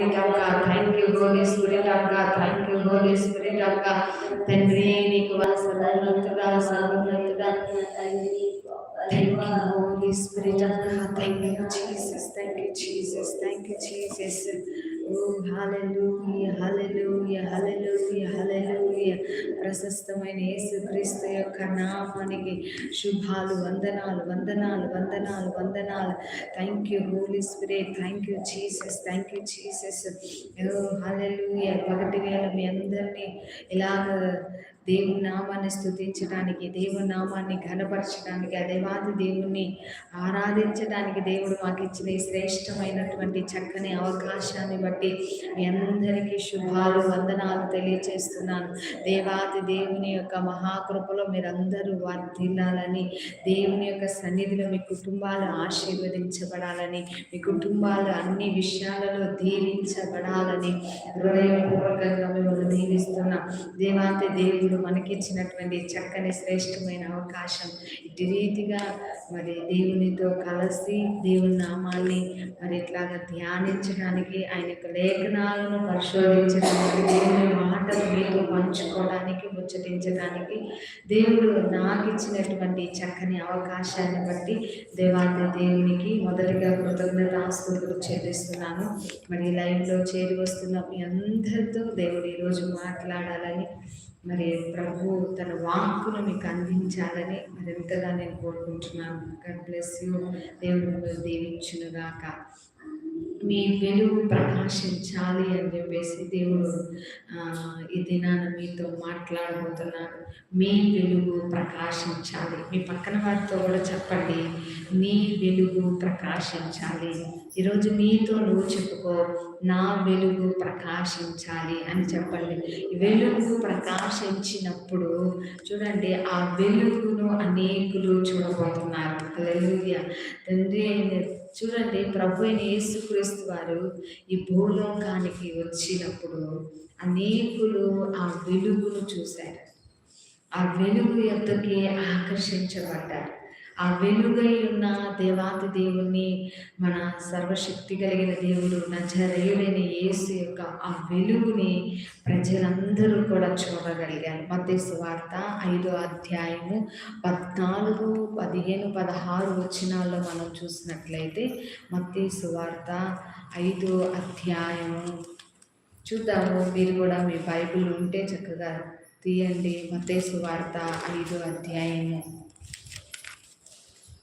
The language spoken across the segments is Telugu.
spirit of God thank you Holy Spirit of God thank you Holy Spirit of God తండ్రి నీకు సర్వోన్నతుడా సర్వోన్నతుడా thank you Holy Spirit of God thank you Jesus thank you Jesus thank you Jesus ఓ హల్లెలూయా హల్లెలూయా హల్లెలూయా హల్లెలూయా ప్రశస్తమైన యేసుక్రీస్తు యొక్క నామానికి శుభాలు వందనాలు వందనాలు వందనాలు వందనాలు. Thank you Holy Spirit thank you Jesus thank you Jesus oh hallelujah పగటి వేళ మీ అందరినీ ఇలాగ దేవుని నామాన్ని స్థుతించడానికి దేవుని నామాన్ని ఘనపరచడానికి ఆ దేవాది దేవుణ్ణి ఆరాధించడానికి దేవుడు మాకు ఇచ్చిన ఈ శ్రేష్టమైనటువంటి చక్కని అవకాశాన్ని బట్టి మీ అందరికీ శుభాలు వందనాలు తెలియచేస్తున్నాను. దేవాది దేవుని యొక్క మహాకృపలో మీరందరూ వర్ధిల్లాలని దేవుని యొక్క సన్నిధిలో మీ కుటుంబాలు ఆశీర్వదించబడాలని మీ కుటుంబాలు అన్ని విషయాలలో దీవించబడాలని హృదయపూర్వకంగా మిమ్మల్ని దీవిస్తున్నాం. దేవాతి దేవుడు మనకిచ్చినటువంటి చక్కని శ్రేష్టమైన అవకాశం. ఇటు రీతిగా మరి దేవునితో కలిసి దేవుని నామాల్ని మరి ఇట్లాగా ధ్యానించడానికి ఆయన యొక్క లేఖనాలను పరిశోధించడానికి దేవుని మాటలు మీతో పంచుకోవడానికి ముచ్చటించడానికి దేవుడు నాకు ఇచ్చినటువంటి చక్కని అవకాశాన్ని బట్టి దేవాది దేవునికి మొదటిగా కృతజ్ఞత ఆస్తులు చెల్లిస్తున్నాను. మరి లైవ్లో చేరి వస్తున్న మీ అందరితో దేవుడు ఈరోజు మాట్లాడాలని మరి ప్రభు తన వాక్కును మీకు అందించాలని మరింతగా నేను కోరుకుంటున్నాను. గడ్ బ్లెస్ యూ దేవుడు దీవించునుగాక. మీ వెలుగు ప్రకాశించాలి అని చెప్పేసి దేవుడు ఈ దినాన మీతో మాట్లాడబోతున్నాడు. మీ వెలుగు ప్రకాశించాలి. మీ పక్కన వారితో కూడా చెప్పండి. నీ వెలుగు ప్రకాశించాలి. ఈరోజు మీతో నువ్వు చెప్పుకో నా వెలుగు ప్రకాశించాలి అని చెప్పండి. వెలుగు ప్రకాశించినప్పుడు చూడండి ఆ వెలుగును అనేకులు చూడబోతున్నారు. తండ్రి అయిన చూడండి ప్రభు అయిన యేసుక్రీస్తు వారు ఈ భూలోకానికి వచ్చినప్పుడు అనేకులు ఆ వెలుగును చూశారు. ఆ వెలుగు యొక్కకి ఆకర్షించబడ్డారు. ఆ వెలుగై ఉన్న దేవాతి దేవుణ్ణి మన సర్వశక్తి కలిగిన దేవుడు నజరేయుడైన యేసు యొక్క ఆ వెలుగుని ప్రజలందరూ కూడా చూడగలిగారు. మతేసు వార్త ఐదో అధ్యాయము పద్నాలుగు పదిహేను పదహారు వచనాల్లో మనం చూసినట్లయితే మతేసు వార్త ఐదో అధ్యాయము చూద్దాము. మీరు కూడా మీ బైబిల్ ఉంటే చక్కగా తీయండి. మతేసు వార్త ఐదో అధ్యాయము.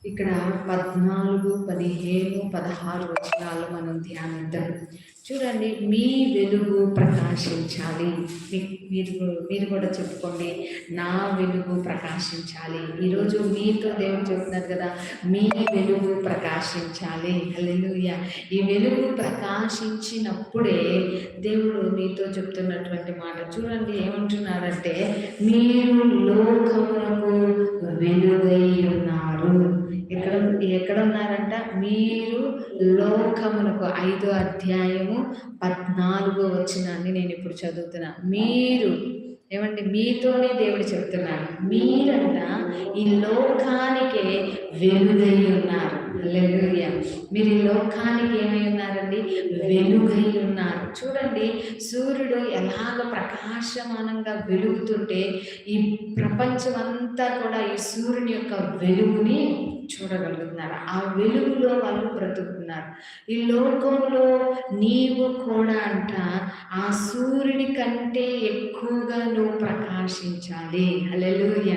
ఇక్కడ పద్నాలుగు పదిహేను పదహారు వచనాలు మనం ధ్యానిద్దాం. చూడండి మీ వెలుగు ప్రకాశించాలి. మీ- మీరు మీరు కూడా చెప్పుకోండి నా వెలుగు ప్రకాశించాలి. ఈరోజు మీతో దేవుడు చెప్తున్నారు కదా మీ వెలుగు ప్రకాశించాలి. హల్లెలూయా. ఈ వెలుగు ప్రకాశించినప్పుడే దేవుడు మీతో చెప్తున్నటువంటి మాట. చూడండి ఏమంటున్నారంటే మీరు లోకములకు వెలుగై ఉన్నారు. ఎక్కడ ఎక్కడ ఉన్నారంట మీరు లోకమునకు ఐదో అధ్యాయము పద్నాలుగో వచ్చినాన్ని నేను ఇప్పుడు చదువుతున్నా. మీరు ఏమండి? మీతోనే దేవుడు చెప్తున్నాడు. మీరంట ఈ లోకానికే వెలుదై ఉన్నారు. హల్లెలూయా మీరు ఈ లోకానికి ఏమై ఉన్నారండి వెలుగై ఉన్నారు. చూడండి సూర్యుడు ఎలాగ ప్రకాశమానంగా వెలుగుతుంటే ఈ ప్రపంచం అంతా కూడా ఈ సూర్యుని యొక్క వెలుగుని చూడగలుగుతున్నారు. ఆ వెలుగులో వాళ్ళు బ్రతుకుతున్నారు. ఈ లోకంలో నీవు కూడా అంట ఆ సూర్యుడి కంటే ఎక్కువగా నువ్వు ప్రకాశించాలి. అలెలుయ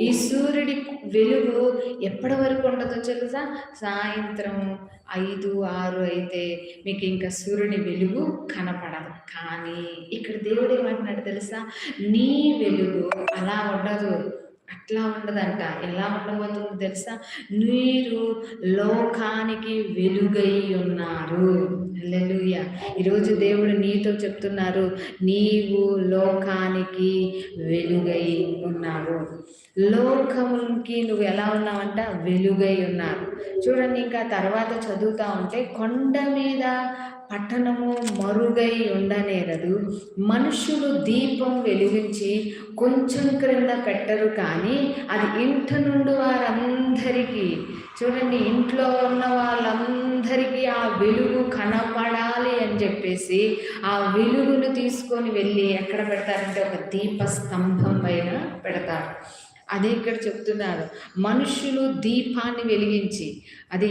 ఈ సూర్యుడి వెలుగు ఎప్పటి వరకు ఉండదో తెలుసా? సాయంత్రం ఐదు ఆరు అయితే మీకు ఇంకా సూర్యుని వెలుగు కనపడదు. కానీ ఇక్కడ దేవుడు ఏమంటున్నాడు తెలుసా? నీ వెలుగు అలా ఉండదు. అట్లా ఉండదంట. ఎలా ఉండబోతుందో తెలుసా? మీరు లోకానికి వెలుగై ఉన్నారు. హల్లెలూయా ఈరోజు దేవుడు నీతో చెప్తున్నారు నీవు లోకానికి వెలుగై ఉన్నావు. లోకముకి నువ్వు ఎలా ఉన్నావంట? వెలుగై ఉన్నారు చూడండి ఇంకా తర్వాత చదువుతా ఉంటే కొండ మీద పట్టణము మరుగై ఉండనేరదు. మనుషులు దీపం వెలిగించి కొంచెం క్రింద పెట్టరు కానీ అది ఇంట నుండి వారందరికీ చూడండి ఇంట్లో ఉన్న వాళ్ళందరికీ ఆ వెలుగు కనపడాలి అని చెప్పేసి ఆ వెలుగును తీసుకొని వెళ్ళి ఎక్కడ పెడతారంటే ఒక దీప స్తంభం పైన పెడతారు. అదే ఇక్కడ చెప్తున్నారు. మనుషులు దీపాన్ని వెలిగించి అది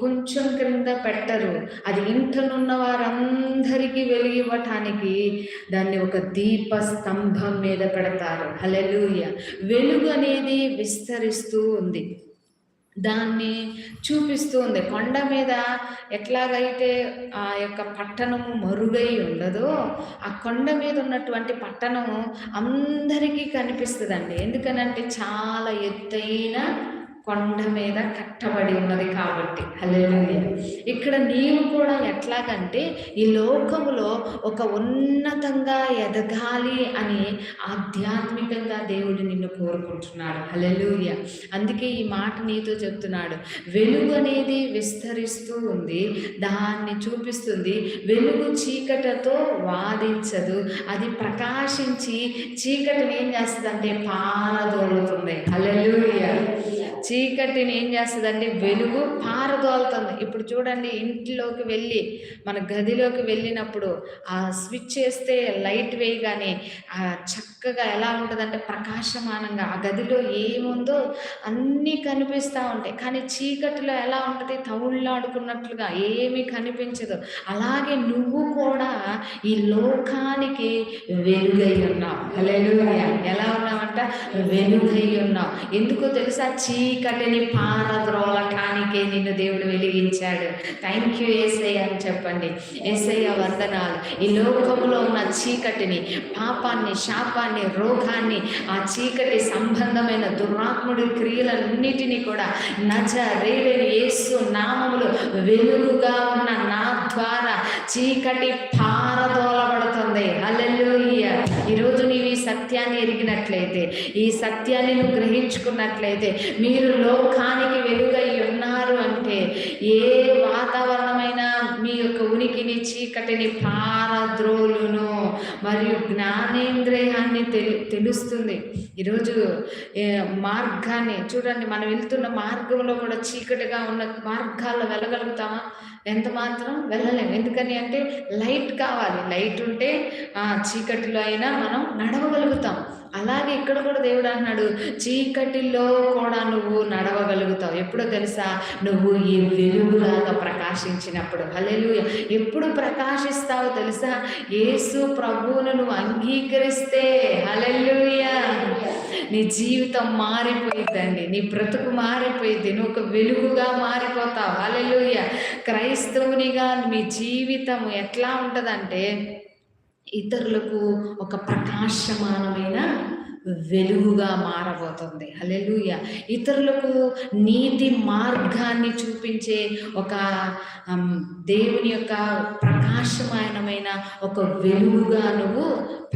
కొంచెం క్రింద పెట్టరు. అది ఇంటనున్న వారందరికీ వెలిగివ్వటానికి దాన్ని ఒక దీప స్తంభం మీద పెడతారు. హలెలుయ వెలుగు అనేది విస్తరిస్తూ ఉంది. దాన్ని చూపిస్తూ ఉంది. కొండ మీద ఎట్లాగైతే ఆ యొక్క పట్టణము మరుగై ఉండదో ఆ కొండ మీద ఉన్నటువంటి పట్టణము అందరికీ కనిపిస్తుందండి. ఎందుకనంటే చాలా ఎత్తైన కొండ మీద కట్టబడి ఉన్నది కాబట్టి. హల్లెలూయా. ఇక్కడ నీవు కూడా ఎట్లాగంటే ఈ లోకములో ఒక ఉన్నతంగా ఎదగాలి అని ఆధ్యాత్మికంగా దేవుడు నిన్ను కోరుకుంటున్నాడు. హల్లెలూయ. అందుకే ఈ మాట నీతో చెప్తున్నాడు. వెలుగు అనేది విస్తరిస్తూ ఉంది దాన్ని చూపిస్తుంది. వెలుగు చీకటితో వాదించదు. అది ప్రకాశించి చీకటిని ఏం చేస్తుందంటే పారదోలుతుంది. హల్లెలూయ. చీకటిని ఏం చేస్తుందండి వెలుగు పారదోలుతుంది. ఇప్పుడు చూడండి ఇంట్లోకి వెళ్ళి మన గదిలోకి వెళ్ళినప్పుడు ఆ స్విచ్ వేస్తే లైట్ వేయగానే ఆ చక్కగా ఎలా ఉంటుందంటే ప్రకాశమానంగా ఆ గదిలో ఏముందో అన్నీ కనిపిస్తూ ఉంటాయి. కానీ చీకటిలో ఎలా ఉంటుంది? తౌళ్ళాడుకున్నట్లుగా ఏమీ కనిపించదు. అలాగే నువ్వు కూడా ఈ లోకానికి వెలుగై ఉన్నావు. ఎలా ఉన్నావంట? వెలుగై ఉన్నావు. ఎందుకో తెలుసా? చీ చీకటిని పారద్రోలటానికే నిన్ను దేవుడు వెలిగించాడు. థ్యాంక్ యూ ఏసయ్య అని చెప్పండి. ఏసయ్య వందనాలు. ఈ లోకంలో ఉన్న చీకటిని పాపాన్ని శాపాన్ని రోగాన్ని ఆ చీకటి సంబంధమైన దురాత్ముడి క్రియలన్నిటినీ కూడా నజ రేడని యేసు నామములు వెలుగుగా ఉన్న నా ద్వారా చీకటి పారదోలబడుతుంది హల్లెలూయ ఈరోజు నీవు సత్యాన్ని ఎరిగినట్లయితే ఈ సత్యాన్ని నువ్వు గ్రహించుకున్నట్లయితే మీరు లోకానికి వెలుగై ఉన్నారు అంటే ఏ వాతావరణమైనా మీ యొక్క ఉనికిని చీకటిని పారద్రోలును మరియు జ్ఞానేంద్రియాన్ని తెలు తెలుస్తుంది. ఈరోజు మార్గాన్ని చూడండి మనం వెళ్తున్న మార్గంలో కూడా చీకటిగా ఉన్న మార్గాల్లో వెళ్ళగలుగుతామా? ఎంత మాత్రం వెళ్ళలేము ఎందుకని అంటే లైట్ కావాలి. లైట్ ఉంటే ఆ చీకటిలో అయినా మనం నడవగలుగుతాం. అలాగే ఇక్కడ కూడా దేవుడు అంటున్నాడు చీకటిలో కూడా నువ్వు నడవగలుగుతావు. ఎప్పుడో తెలుసా? నువ్వు ఈ వెలుగులాగా ప్రకాశించినప్పుడు. హలేలు ఎప్పుడు ప్రకాశిస్తావు తెలుసా? యేసు ప్రభువును నువ్వు అంగీకరిస్తే. హల్లెలూయా. నీ జీవితం మారిపోయిద్దండి. నీ బ్రతుకు మారిపోయింది నువ్వు ఒక వెలుగుగా మారిపోతావు. హల్లెలూయా. క్రైస్తవునిగా మీ జీవితం ఎట్లా ఉంటుందంటే ఇతరులకు ఒక ప్రకాశమానమైన వెలుగుగా మారబోతుంది. అలెలుయ ఇతరులకు నీతి మార్గాన్ని చూపించే ఒక దేవుని యొక్క ప్రకాశమానమైన ఒక వెలుగుగా నువ్వు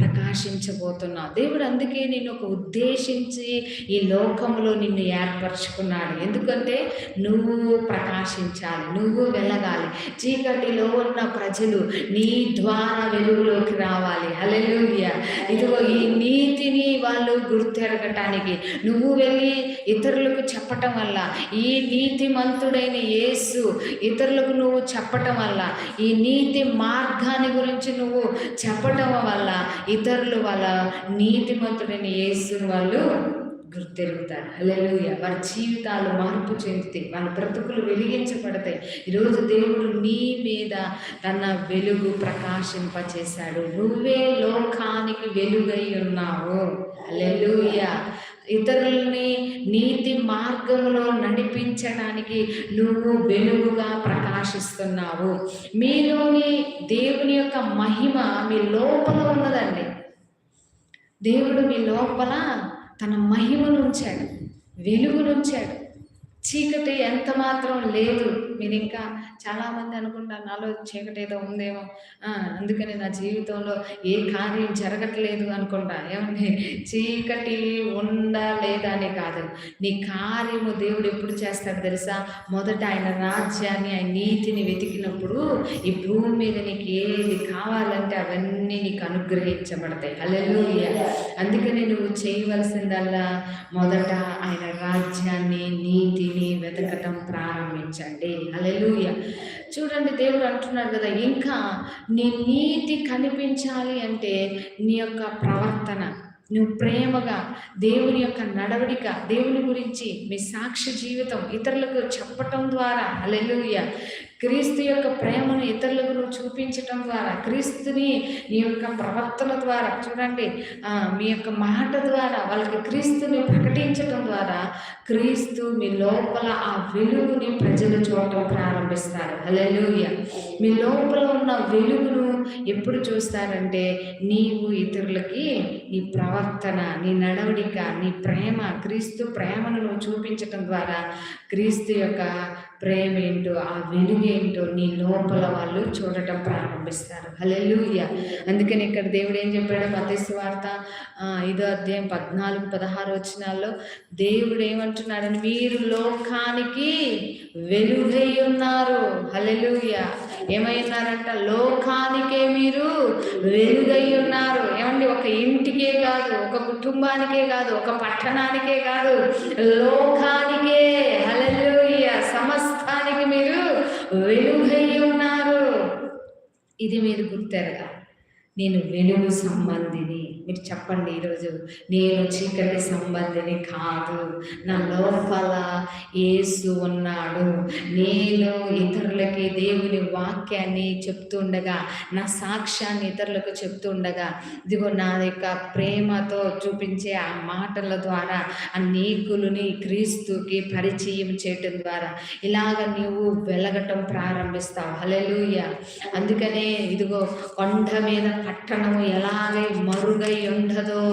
ప్రకాశించబోతున్నావు దేవుడు అందుకే నేను ఒక ఉద్దేశించి ఈ లోకంలో నిన్ను ఏర్పరచుకున్నాడు. ఎందుకంటే నువ్వు ప్రకాశించాలి నువ్వు వెళ్ళగాలి చీకటిలో ఉన్న ప్రజలు నీ ద్వారా వెలుగులోకి రావాలి. హల్లెలూయ. ఇదిగో ఈ నీతిని వాళ్ళు గుర్తెరగటానికి నువ్వు వెళ్ళి ఇతరులకు చెప్పటం వల్ల ఈ నీతి మంతుడైన యేసు ఇతరులకు నువ్వు చెప్పటం వల్ల ఈ నీతి మార్గాన్ని గురించి నువ్వు చెప్పటం వల్ల ఇతరులు వాళ్ళ నీతిమంతుడైన యేసుని వాళ్ళు గుర్తెరుగుతారు. హల్లెలూయ. వారి జీవితాలు మార్పు చెందుతాయి. వాళ్ళ బ్రతుకులు వెలిగించబడతాయి. ఈరోజు దేవుడు నీ మీద తన వెలుగు ప్రకాశింపచేశాడు. నువ్వే లోకానికి వెలుగై ఉన్నావు. హల్లెలూయ. ఇతరుల్ని నీతి మార్గంలో నడిపించడానికి నువ్వు వెలుగుగా ప్రకాశిస్తున్నావు. మీలోని దేవుని యొక్క మహిమ మీ లోపల ఉన్నదండి. దేవుడు మీ లోపల తన మహిమను ఉంచాడు వెలుగునుంచాడు చీకటి ఎంత మాత్రం లేదు. మీరు ఇంకా చాలామంది అనుకుంటారు నాలో చీకటి ఏదో ఉందేమో. అందుకని నా జీవితంలో ఏ కార్యం జరగట్లేదు అనుకుంటా. ఏమండి? చీకటి ఉందా లేదా అని కాదు. నీ కార్యము దేవుడు ఎప్పుడు చేస్తాడు తెలుసా? మొదట ఆయన రాజ్యాన్ని ఆయన నీతిని వెతికినప్పుడు ఈ భూమి మీద నీకు ఏది కావాలంటే అవన్నీ నీకు అనుగ్రహించబడతాయి. హల్లెలూయా. అందుకని నువ్వు చేయవలసిందల్లా మొదట ఆయన రాజ్యాన్ని నీతిని వెతకటం ప్రారంభించండి. అలెలుయ చూడండి దేవుడు అంటున్నాడు కదా ఇంకా నీ నీతి కనిపించాలి అంటే నీ యొక్క ప్రవర్తన నువ్వు ప్రేమగా దేవుని యొక్క నడవడిక దేవుని గురించి మీ సాక్షి జీవితం ఇతరులకు చెప్పటం ద్వారా. అలెలుయ క్రీస్తు యొక్క ప్రేమను ఇతరులకు నువ్వు చూపించటం ద్వారా క్రీస్తుని నీ యొక్క ప్రవర్తన ద్వారా చూడండి మీ యొక్క మాట ద్వారా వాళ్ళకి క్రీస్తుని ప్రకటించటం ద్వారా క్రీస్తు మీ లోపల ఆ వెలుగుని ప్రజలు చూడటం ప్రారంభిస్తారు. అలెలుయ మీ లోపల ఉన్న వెలుగును ఎప్పుడు చూస్తారంటే నీవు ఇతరులకి నీ ప్రవర్తన నీ నడవడిక నీ ప్రేమ క్రీస్తు ప్రేమను నువ్వు చూపించటం ద్వారా క్రీస్తు యొక్క ప్రేమ ఏంటో ఆ వెలుగు ఏంటో నీ లోపల వాళ్ళు చూడటం ప్రారంభిస్తారు. హలెలుయ అందుకని ఇక్కడ దేవుడు ఏం చెప్పాడు? మతేసు వార్త ఐదో అధ్యాయం పద్నాలుగు పదహారు వచ్చినాల్లో దేవుడు ఏమంటున్నాడని మీరు లోకానికి వెలుగై ఉన్నారు. హలెలుయ ఏమై ఉన్నారంట లోకానికే మీరు వెలుగై ఉన్నారు. ఏమండి? ఒక ఇంటికే కాదు ఒక కుటుంబానికే కాదు ఒక పట్టణానికే కాదు లోకానికే. హల్లెలూయ మీరు వెలుగై ఉన్నారు ఇది మీరు గుర్తెరగా నేను వెలుగు సంబంధిని. మీరు చెప్పండి ఈరోజు. నేను చీకటి సంబంధిని కాదు. నా లోపల ఏసు ఉన్నాడు. నేను ఇతరులకి దేవుని వాక్యాన్ని చెప్తుండగా నా సాక్ష్యాన్ని ఇతరులకు చెప్తుండగా ఇదిగో నా యొక్క ప్రేమతో చూపించే ఆ మాటల ద్వారా అనేకులని క్రీస్తుకి పరిచయం చేయటం ద్వారా ఇలాగ నీవు వెలగటం ప్రారంభిస్తావు. హలెలుయ అందుకనే ఇదిగో కొండ మీద పట్టణము ఎలాగే మరుగై ఉండదో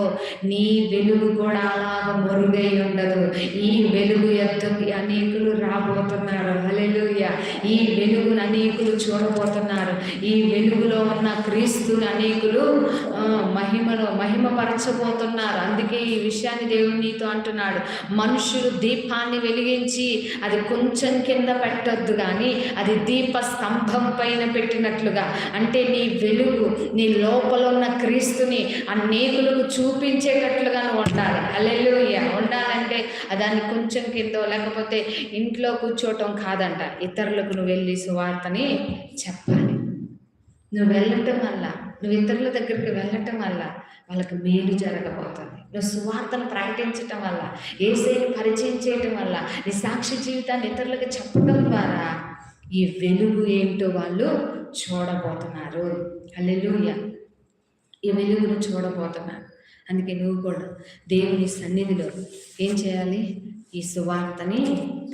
నీ వెలుగు కూడా అలాగ మరుగై ఉండదు ఈ వెలుగు ఎద్దకు అనేకులు రాబోతున్నారు. హలెలుయ ఈ వెలుగును అనేకులు చూడబోతున్నారు. ఈ వెలుగులో ఉన్న క్రీస్తుని అనేకులు మహిమలో మహిమపరచబోతున్నారు. అందుకే ఈ విషయాన్ని దేవుడు నీతో అంటున్నాడు. మనుషులు దీపాన్ని వెలిగించి అది కొంచెం కింద పెట్టొద్దు కానీ అది దీప స్తంభం పైన పెట్టినట్లుగా. అంటే నీ వెలుగు నీ లోపల ఉన్న క్రీస్తుని అనేకులకు చూపించేటట్లుగా నువ్వు ఉండాలి. అల్లెలుయ్య ఉండాలంటే దాన్ని కొంచెం కిందో లేకపోతే ఇంట్లో కూర్చోవటం కాదంట. ఇతరులకు నువ్వు వెళ్ళి సువార్తని చెప్పాలి. నువ్వు వెళ్ళటం వల్ల నువ్వు ఇతరుల దగ్గరికి వెళ్ళటం వల్ల వాళ్ళకి మేలు జరగబోతుంది. నువ్వు సువార్తను ప్రకటించటం వల్ల ఏసైని పరిచయం చేయటం వల్ల నీ సాక్షి జీవితాన్ని ఇతరులకు చెప్పడం ద్వారా ఈ వెలుగు ఏంటో వాళ్ళు చూడబోతున్నారు. అల్లెలుయ ఈ వెలుగును చూడబోతున్నాను అందుకే నువ్వు కూడా దేవుని సన్నిధిలో ఏం చేయాలి? ఈ సువార్తని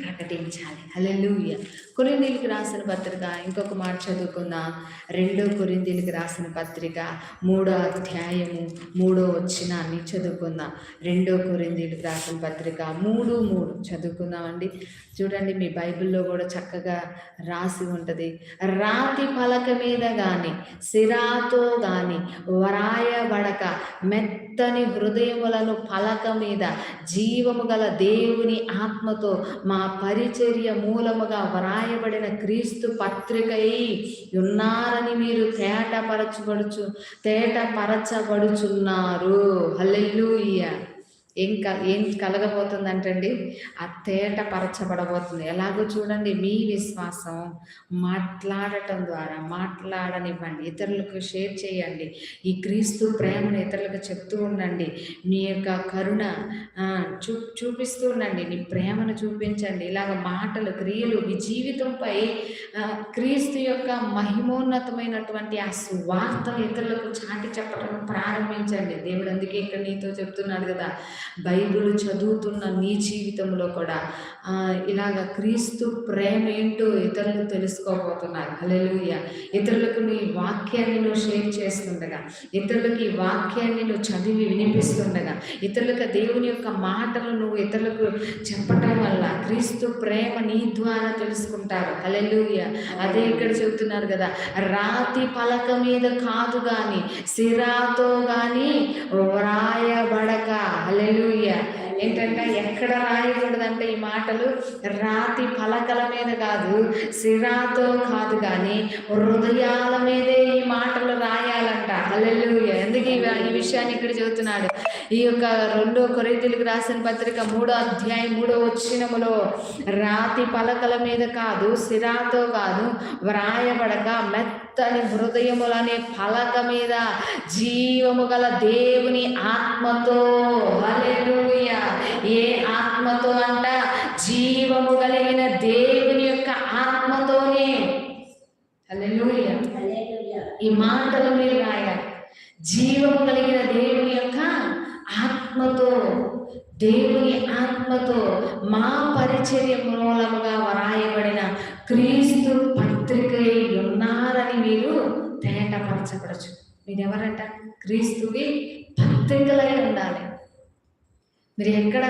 ప్రకటించాలి. హల్లెలూయ. కొరిందీలకు రాసిన పత్రిక ఇంకొక మాట చదువుకుందాం. రెండో కొరిందీలకు రాసిన పత్రిక మూడో అధ్యాయము మూడో వచ్చినాన్ని చదువుకుందాం. రెండో కొరిందీలకు రాసిన పత్రిక మూడు మూడు. చదువుకుందామండి. చూడండి మీ బైబిల్లో కూడా చక్కగా రాసి ఉంటుంది. రాతి పలక మీద కానీ సిరాతో కానీ వరాయబడక మెత్తని హృదయములను పలక మీద జీవము గల దేవుని ఆత్మతో మా పరిచర్య మూలముగా రాయబడిన క్రీస్తు పత్రికై ఉన్నారని మీరు తేటపరచబడుచు తేటపరచబడుచున్నారు. హల్లెలూయా. ఏం క ఏం కలగబోతుందంటండి? ఆ తేట పరచబడబోతుంది. ఎలాగో చూడండి మీ విశ్వాసం మాట్లాడటం ద్వారా మాట్లాడనివ్వండి ఇతరులకు షేర్ చేయండి ఈ క్రీస్తు ప్రేమను ఇతరులకు చెప్తూ ఉండండి నీ యొక్క కరుణ చూ చూపిస్తూ ఉండండి నీ ప్రేమను చూపించండి. ఇలాగ మాటలు క్రియలు మీ జీవితంపై క్రీస్తు యొక్క మహిమోన్నతమైనటువంటి ఆ సువార్త ఇతరులకు చాటి చెప్పడం ప్రారంభించండి. దేవుడు అందుకే ఇక్కడ నీతో చెప్తున్నాడు కదా బైబిల్ చదువుతున్న నీ జీవితంలో కూడా ఇలాగ క్రీస్తు ప్రేమ ఏంటో ఇతరులు తెలుసుకోబోతున్నారు. హల్లెలూయ. ఇతరులకు నీ వాక్యాన్ని నువ్వు షేర్ చేస్తుండగా ఇతరులకు ఈ వాక్యాన్ని నువ్వు చదివి వినిపిస్తుండగా ఇతరులకు దేవుని యొక్క మాటలు నువ్వు ఇతరులకు చెప్పటం వల్ల క్రీస్తు ప్రేమ నీ ద్వారా తెలుసుకుంటారు. హల్లెలూయ. అదే ఇక్కడ చెబుతున్నారు కదా రాతి పలక మీద కాదు కానీ సిరాతో కానీ వ్రాయబడక హల్లెలూయ ఏంటంటే ఎక్కడ రాయకూడదంటే ఈ మాటలు రాతి పలకల మీద కాదు సిరాతో కాదు కానీ హృదయాల మీదే ఈ మాటలు రాయాలంట. అల్లెలు ఎందుకు ఈ విషయాన్ని ఇక్కడ చెబుతున్నాడు? ఈ యొక్క రెండో కొరైతులకు రాసిన పత్రిక మూడో అధ్యాయం మూడో వచ్చినములో రాతి పలకల మీద కాదు సిరాతో కాదు వ్రాయబడక మెత్తని హృదయములనే పలక మీద జీవము గల దేవుని ఆత్మతో. హలెలుయా ఏ ఆత్మతో అంట జీవము కలిగిన దేవుని యొక్క ఆత్మతోనే. ఈ మాటలు మీరు రాయాలి. జీవము కలిగిన దేవుని యొక్క ఆత్మతో దేవుని ఆత్మతో మా పరిచర్య మూలముగా వ్రాయబడిన క్రీస్తు పత్రిక ఉన్నారని మీరు తేటపరచబడచ్చు. మీరు ఎవరంట క్రీస్తువి పత్రికలై ఉండాలి. మీరు ఎక్కడ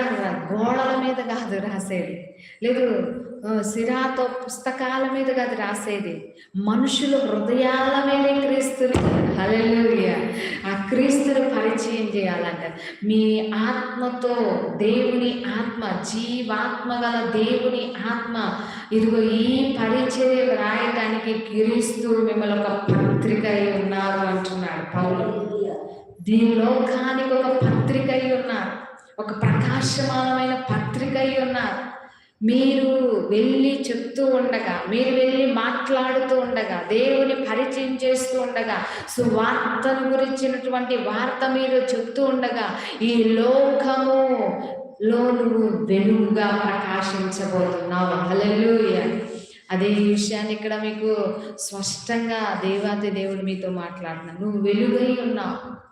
గోడల మీద కాదు రాసేది. లేదు సిరాతో పుస్తకాల మీద కాదు రాసేది. మనుషుల హృదయాల మీదే క్రీస్తుని. హల్లెలూయ. ఆ క్రీస్తుని పరిచయం చేయాలంట. మీ ఆత్మతో దేవుని ఆత్మ జీవాత్మ గల దేవుని ఆత్మ ఇదిగో ఈ పరిచర్య రాయడానికి క్రీస్తు మిమ్మల్ని ఒక పత్రిక అయి ఉన్నారు అంటున్నాడు పౌలు. దీని లోకానికి ఒక పత్రిక అయి ఉన్నారు. ఒక ప్రకాశమానమైన పత్రిక అయి ఉన్నారు. మీరు వెళ్ళి చెప్తూ ఉండగా మీరు వెళ్ళి మాట్లాడుతూ ఉండగా దేవుని పరిచయం చేస్తూ ఉండగా సువార్తను గురించినటువంటి వార్త మీరు చెప్తూ ఉండగా ఈ లోకము లో నువ్వు వెలుగుగా ప్రకాశించబోతున్నావు. హల్లెలూయ. అదే విషయాన్ని ఇక్కడ మీకు స్పష్టంగా దేవాది దేవుడు మీతో మాట్లాడుతున్నాను నువ్వు వెలుగై ఉన్నావు.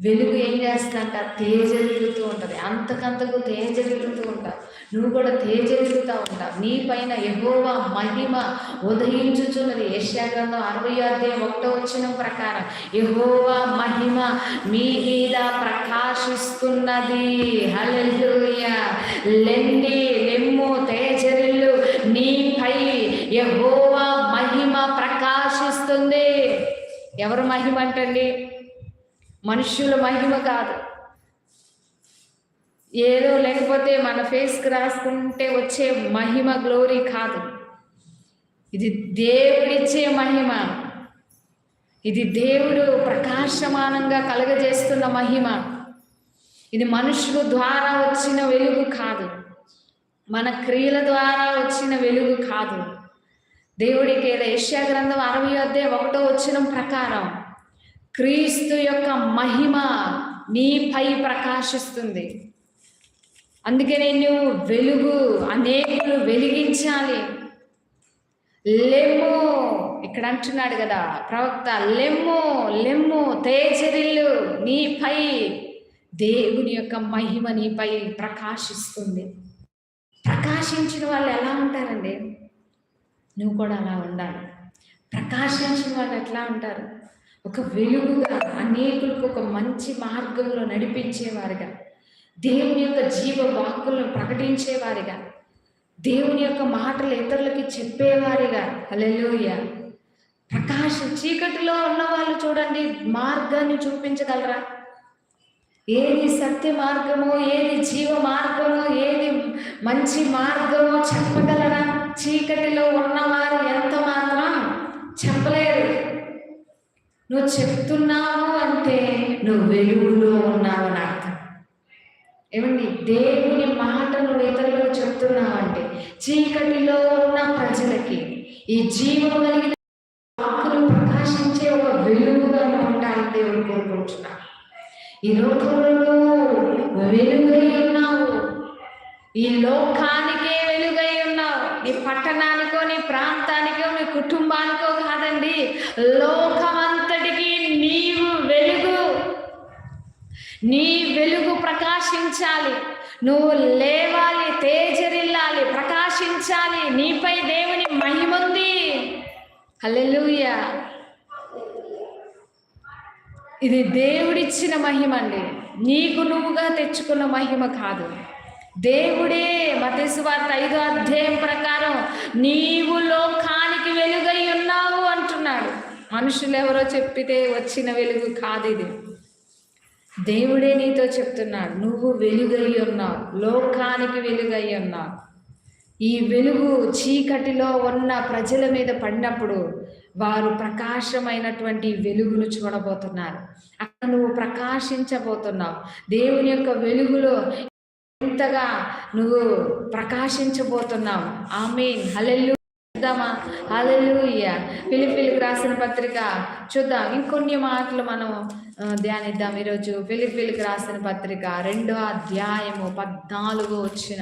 వెలుగు ఏం చేస్తుందంట? తేజరిల్లుతూ ఉంటుంది. అంతకంతకు తేజరిల్లుతూ ఉంటావు నువ్వు కూడా తేజరిల్లుతూ ఉంటావు నీ పైన ఎగోవా మహిమ ఉదయించుచున్నది. యెషయా అరవై అధ్యాయం ఒకటో వచ్చిన ప్రకారం ఎహోవా మహిమ మీ మీద ప్రకాశిస్తున్నది. హల్లెలూయ! లెండి లెమ్ము తేజరిల్లు నీపై ఎహోవా మహిమ ప్రకాశిస్తుంది. ఎవరు మహిమ అంటండి? మనుష్యుల మహిమ కాదు. ఏదో లేకపోతే మన ఫేస్కి రాసుకుంటే వచ్చే మహిమ గ్లోరీ కాదు. ఇది దేవుడిచ్చే మహిమ. ఇది దేవుడు ప్రకాశమానంగా కలగజేస్తున్న మహిమ. ఇది మనుషుల ద్వారా వచ్చిన వెలుగు కాదు. మన క్రియల ద్వారా వచ్చిన వెలుగు కాదు. దేవుడికి యెషయా గ్రంథం అరవై వద్దే ఒకటో వచ్చిన ప్రకారం క్రీస్తు యొక్క మహిమ నీపై ప్రకాశిస్తుంది. అందుకనే నువ్వు వెలుగు అనేకులు వెలిగించాలి. లెమ్ము ఇక్కడ అంటున్నాడు కదా ప్రవక్త లెమ్ము లెమ్ము తేజరిల్లు నీపై దేవుని యొక్క మహిమ నీపై ప్రకాశిస్తుంది. ప్రకాశించిన వాళ్ళు ఎలా ఉంటారండి? నువ్వు కూడా అలా ఉండాలి. ప్రకాశించిన వాళ్ళు ఎట్లా ఉంటారు? ఒక వెలుగుగా అనేకులకు ఒక మంచి మార్గంలో నడిపించేవారుగా. దేవుని యొక్క జీవ వాక్కులను ప్రకటించేవారిగా. దేవుని యొక్క మాటలు ఇతరులకి చెప్పేవారిగా. అలెలోయ ప్రకాశ చీకటిలో ఉన్న వాళ్ళు చూడండి మార్గాన్ని చూపించగలరా? ఏది సత్య మార్గమో ఏది జీవ మార్గమో ఏది మంచి మార్గమో చెప్పగలరా? చీకటిలో ఉన్నవారు ఎంత మాత్రం చెప్పలేరు. నువ్వు చెప్తున్నావు అంటే నువ్వు వెలుగులో ఉన్నావు అని అర్థం. ఏమండి? దేవుని మాటను ఇతరులకు చెప్తున్నావు అంటే చీకటిలో ఉన్న ప్రజలకి ఈ జీవం కలిగిన వాకులు ప్రకాశించే ఒక వెలుగుగా ఉంటాయని దేవుడు కోరుకుంటున్నాను ఈ లోకంలో వెలుగై ఉన్నావు. ఈ లోకానికే వెలుగై ఉన్నావు. నీ పట్టణానికో నీ ప్రాంతానికో నీ కుటుంబానికో కాదండి లోకమంతా నీవు వెలుగు. నీ వెలుగు ప్రకాశించాలి. నువ్వు లేవాలి తేజరిల్లాలి ప్రకాశించాలి. నీపై దేవుని మహిముంది హల్లెలూయా. ఇది దేవుడిచ్చిన మహిమ అండి నీకు నువ్వుగా తెచ్చుకున్న మహిమ కాదు. దేవుడే మతేశ్వార్త ఐదో అధ్యాయం ప్రకారం నీవు లోకానికి వెలుగై ఉన్నావు అంటున్నాడు. మనుషులు ఎవరో చెప్పితే వచ్చిన వెలుగు కాదు ఇది దేవుడే నీతో చెప్తున్నాడు నువ్వు వెలుగై ఉన్నావు లోకానికి వెలుగై ఉన్నావు. ఈ వెలుగు చీకటిలో ఉన్న ప్రజల మీద పడినప్పుడు వారు ప్రకాశమైనటువంటి వెలుగును చూడబోతున్నారు. అక్కడ నువ్వు ప్రకాశించబోతున్నావు. దేవుని యొక్క వెలుగులో ఎంతగా నువ్వు ప్రకాశించబోతున్నావు. ఆమె హలెల్లు చూద్దామా? హల్లెలూయా. ఫిలిపిలకు రాసిన పత్రిక చూద్దాం. ఇంకొన్ని మాటలు మనం ధ్యానిద్దాం ఈరోజు. ఫిలిపిలకు రాసిన పత్రిక రెండో అధ్యాయము పద్నాలుగో వచ్చిన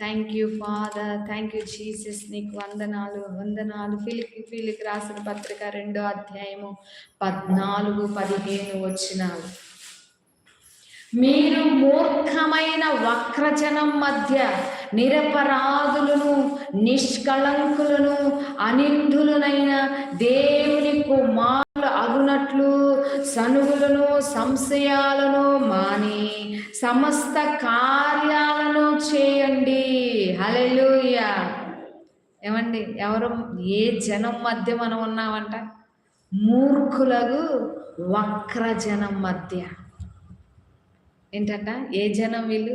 thank you Father thank you Jesus నీకు వందనాలు వందనాలు. ఫిలికి ఫిలికి రాసిన పత్రిక రెండో అధ్యాయము పద్నాలుగు పదిహేను వచ్చినాలు మీరు మూర్ఖమైన వక్రజనం మధ్య నిరపరాధులను నిష్కళంకులను అనిందులనైన దేవుని కుమారులు అగునట్లు సనుగులను సంశయాలను మాని సమస్త కార్యాలను చేయండి. హలెలుయ ఏమండి ఎవరు ఏ జనం మధ్య మనం ఉన్నామంట? మూర్ఖులకు వక్రజనం మధ్య. ఏంటంట? ఏ జనం వీళ్ళు?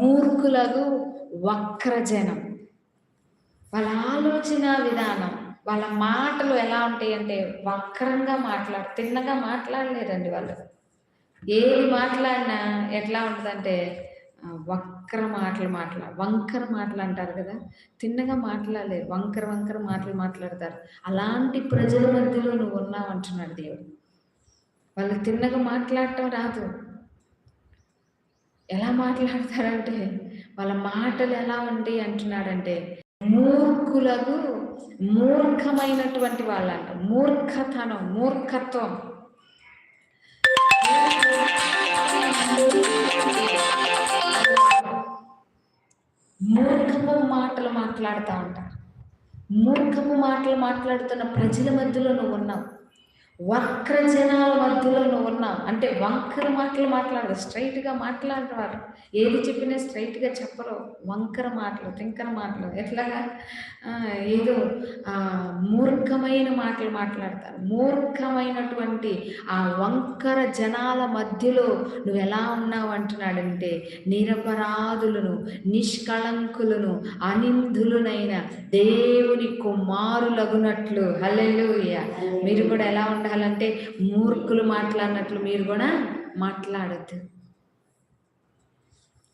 మూర్ఖులకు వక్రజనం. వాళ్ళ ఆలోచన విధానం వాళ్ళ మాటలు ఎలా ఉంటాయి అంటే వక్రంగా మాట్లాడు తిన్నగా మాట్లాడలేరండి వాళ్ళు. ఏది మాట్లాడినా ఎట్లా ఉంటుందంటే వక్ర మాటలు మాట్లా వంకర మాటలు అంటారు కదా? తిన్నగా మాట్లాడలేరు వంకర వంకర మాటలు మాట్లాడతారు. అలాంటి ప్రజల మధ్యలో నువ్వు ఉన్నావు అంటున్నాడు దేవుడు. వాళ్ళు తిన్నగా మాట్లాడటం రాదు. ఎలా మాట్లాడతారంటే వాళ్ళ మాటలు ఎలా ఉంటాయి అంటున్నాడంటే మూర్ఖులకు మూర్ఖమైనటువంటి వాళ్ళంట. మూర్ఖతనం మూర్ఖత్వం. మూర్ఖము మాటలు మాట్లాడుతూ ఉంటారు మూర్ఖము మాటలు మాట్లాడుతున్న ప్రజల మధ్యలో నువ్వు ఉన్నావు. వక్ర జనాల మధ్యలో నువ్వు ఉన్నావు అంటే వంకర మాటలు మాట్లాడదు స్ట్రైట్గా మాట్లాడేవారు ఏది చెప్పినా స్ట్రైట్గా చెప్పరు. వంకర మాటలు తింకర మాటలు. ఎట్లాగా? ఏదో మూర్ఖమైన మాటలు మాట్లాడతారు. మూర్ఖమైనటువంటి ఆ వంకర జనాల మధ్యలో నువ్వు ఎలా ఉన్నావు అంటున్నాడంటే నిరపరాధులను నిష్కళంకులను అనిందులనైన దేవుని కుమారులగునట్లు. హల్లెలూయ. మీరు కూడా ఎలా ఉండాలంటే మూర్ఖులు మాట్లాడినట్లు మీరు కూడా మాట్లాడద్దు.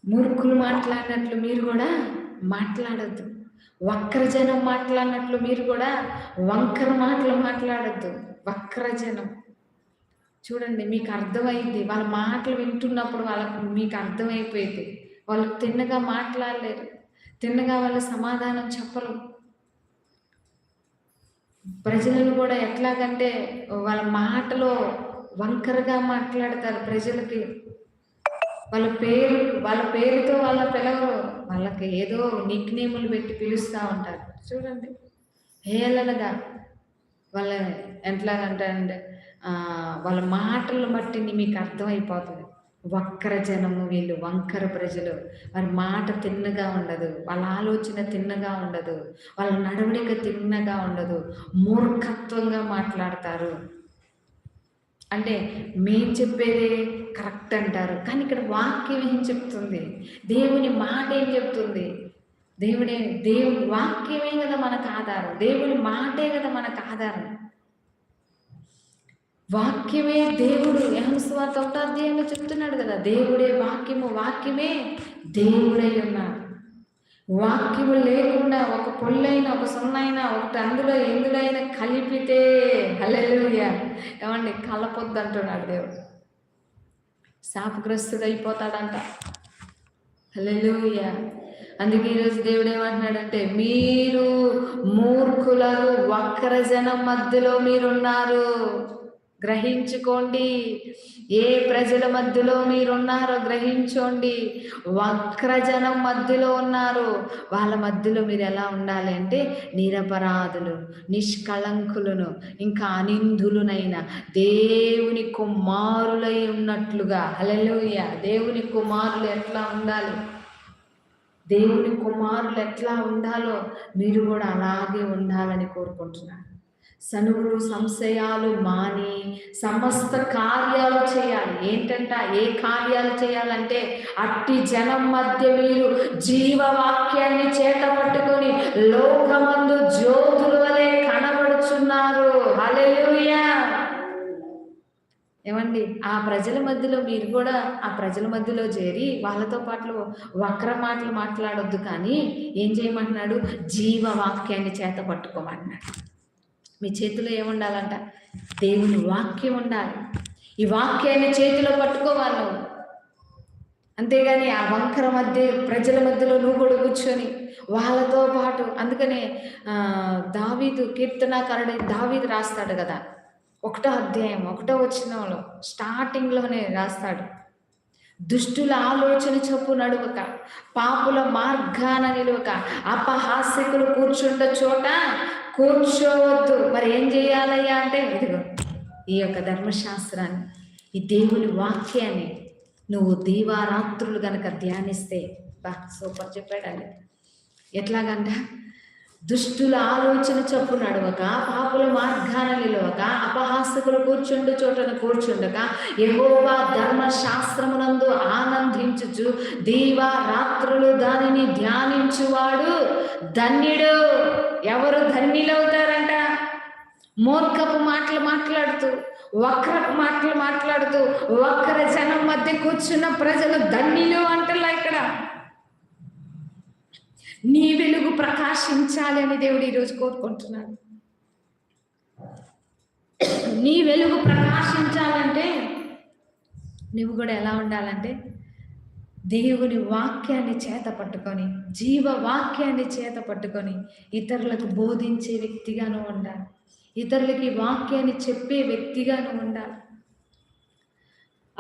మూర్ఖులు మాట్లాడినట్లు మీరు కూడా మాట్లాడద్దు. వక్రజనం మాట్లాడినట్లు మీరు కూడా వంకర మాటలు మాట్లాడద్దు. వక్రజనం. చూడండి మీకు అర్థమైంది. వాళ్ళ మాటలు వింటున్నప్పుడు వాళ్ళకు మీకు అర్థమైపోయింది. వాళ్ళు తిన్నగా మాట్లాడలేరు. తిన్నగా వాళ్ళు సమాధానం చెప్పరు. ప్రజలను కూడా ఎట్లాగంటే వాళ్ళ మాటలో వంకరగా మాట్లాడతారు ప్రజలకి. వాళ్ళ పేరు వాళ్ళ పేరుతో వాళ్ళ పిలవరు వాళ్ళకి ఏదో నిక్ నేములు పెట్టి పిలుస్తూ ఉంటారు. చూడండి. హేళనగా వాళ్ళ ఎట్లాగంటే అంటే వాళ్ళ మాటలను బట్టి మీకు అర్థమైపోతుంది. వక్ర జనము వీళ్ళు వంకర ప్రజలు. వారి మాట తిన్నగా ఉండదు వాళ్ళ ఆలోచన తిన్నగా ఉండదు వాళ్ళ నడవడిక తిన్నగా ఉండదు మూర్ఖత్వంగా మాట్లాడతారు. అంటే మేం చెప్పేదే కరెక్ట్ అంటారు. కానీ ఇక్కడ వాక్యం ఏం చెప్తుంది? దేవుని మాట ఏం చెప్తుంది? దేవుడే దేవుని వాక్యమే కదా మనకు ఆధారం. దేవుని మాటే కదా మనకు ఆధారం. వాక్యమే దేవుడు. యహంస్వార్త ఒకటో చెప్తున్నాడు కదా దేవుడే వాక్యము వాక్యమే దేవుడై ఉన్నాడు. వాక్యము లేకుండా ఒక పొల్లైన ఒక సున్నైనా ఒకటి అందులో ఎందుడైనా కలిపితే హల్లెలూయా. ఏమండి కలపొద్దు అంటున్నాడు దేవుడు. శాపగ్రస్తుడు అయిపోతాడంట హల్లెలూయా. అందుకే ఈరోజు దేవుడు ఏమంటున్నాడంటే మీరు మూర్ఖులను వక్ర జనం మధ్యలో మీరున్నారు. గ్రహించుకోండి. ఏ ప్రజల మధ్యలో మీరున్నారో గ్రహించండి. వక్రజనం మధ్యలో ఉన్నారు. వాళ్ళ మధ్యలో మీరు ఎలా ఉండాలి అంటే నిరపరాధులు నిష్కళంకులను ఇంకా అనిందులునైన దేవుని కుమారులై ఉన్నట్లుగా. హలలోయ దేవుని కుమారులు ఎట్లా ఉండాలి? దేవుని కుమారులు ఎట్లా ఉండాలో మీరు కూడా అలాగే ఉండాలని కోరుకుంటున్నాను. సనువులు సంశయాలు మాని సమస్త కార్యాలు చేయాలి. ఏంటంట ఏ కార్యాలు చేయాలంటే అట్టి జనం మధ్య మీరు జీవవాక్యాన్ని చేత పట్టుకొని లోకమందు జ్యోతులు వలె కనబడుచున్నారు. హల్లెలూయా! ఏమండి ఆ ప్రజల మధ్యలో మీరు కూడా ఆ ప్రజల మధ్యలో చేరి వాళ్ళతో పాటు వక్ర మాటలు మాట్లాడొద్దు కానీ ఏం చేయమంటున్నాడు? జీవ వాక్యాన్ని చేత పట్టుకోమంటున్నాడు. మీ చేతిలో ఏముండాలంట? దేవుని వాక్యం ఉండాలి. ఈ వాక్యాన్ని చేతిలో పట్టుకోవాలి నువ్వు. అంతేగాని ఆ వంకర మధ్య ప్రజల మధ్యలో నువ్వు కూడా కూర్చొని వాళ్ళతో పాటు అందుకనే దావీదు కీర్తనాకారుడు దావీదు రాస్తాడు కదా. ఒకటో అధ్యాయం ఒకటో వచ్చినంలో స్టార్టింగ్లోనే రాస్తాడు. దుష్టుల ఆలోచన చొప్పు నడువక పాపుల మార్గాన నిలువక అపహాస్యకులు కూర్చుండ చోట కూర్చోవద్దు. మరి ఏం చేయాలయ్యా అంటే ఇదిగో ఈ యొక్క ధర్మశాస్త్రాన్ని ఈ దేవుని వాక్యాన్ని నువ్వు దీవారాత్రులు గనక ధ్యానిస్తే బా సూపర్ చెప్పాడండి. ఎట్లాగంట? దుష్టుల ఆలోచన చప్పు నడవక పాపుల మార్గాన నిలవక అపహాసకులు కూర్చుండు చోటన కూర్చుండక యెహోవా ధర్మశాస్త్రమునందు ఆనందించుచు దీవా రాత్రులు దానిని ధ్యానించువాడు ధన్యుడు. ఎవరు ధన్యులవుతారంట? మూర్ఖపు మాటలు మాట్లాడుతూ వక్రపు మాటలు మాట్లాడుతూ వక్ర జనం మధ్య కూర్చున్న ప్రజలు ధన్యులు అంటలా ఇక్కడ. నీ వెలుగు ప్రకాశించాలి అని దేవుడు ఈరోజు కోరుకుంటున్నాడు. నీ వెలుగు ప్రకాశించాలంటే నువ్వు కూడా ఎలా ఉండాలంటే దేవుని వాక్యాన్ని చేత పట్టుకొని జీవ వాక్యాన్ని చేత పట్టుకొని ఇతరులకు బోధించే వ్యక్తిగాను ఉండాలి. ఇతరులకి వాక్యాన్ని చెప్పే వ్యక్తిగాను ఉండాలి.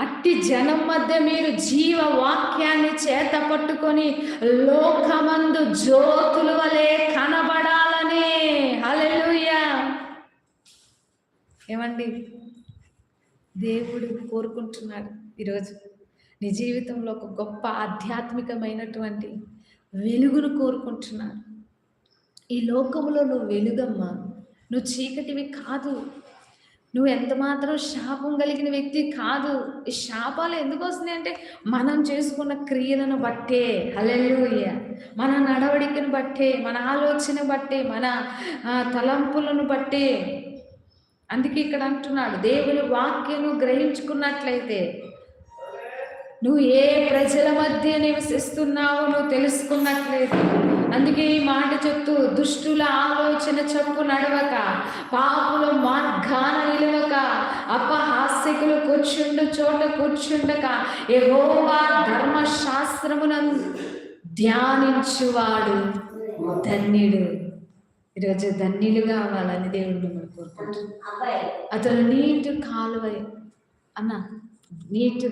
అట్టి జనం మధ్య మీరు జీవ వాక్యాన్ని చేత పట్టుకొని లోకమందు జ్యోతుల వలె కనబడాలని. హల్లెలూయా. ఏమండి? దేవుడు కోరుకుంటున్నాడు ఈరోజు. నీ జీవితంలో ఒక గొప్ప ఆధ్యాత్మికమైనటువంటి వెలుగును కోరుకుంటున్నాడు. ఈ లోకంలో నువ్వు వెలుగమ్మా. నువ్వు చీకటివి కాదు. నువ్వు ఎంత మాత్రం శాపం కలిగిన వ్యక్తి కాదు. ఈ శాపాలు ఎందుకు వస్తున్నాయి అంటే మనం చేసుకున్న క్రియలను బట్టే. హల్లెలూయ. మన నడవడికను బట్టే మన ఆలోచన బట్టే మన తలంపులను బట్టే. అందుకే ఇక్కడ అంటున్నాడు దేవుని వాక్యను గ్రహించుకున్నట్లయితే నువ్వు ఏ ప్రజల మధ్య నివసిస్తున్నావో నువ్వు తెలుసుకున్నట్లయితే అందుకే ఈ మాట చెప్తూ దుష్టుల ఆలోచన చెప్పు నడవక పాపుల మార్గాన నిలవక అపహాస్యకులు కూర్చుండు చోట కూర్చుండక ఎగోవా ధర్మశాస్త్రమునందు ధ్యానించువాడు ధన్యుడు. ఈరోజు ధన్యులుగా అవ్వాలని దేవుడు మనం కోరుకుంటున్నాం అతను నీటి కాలువ అన్న నీటి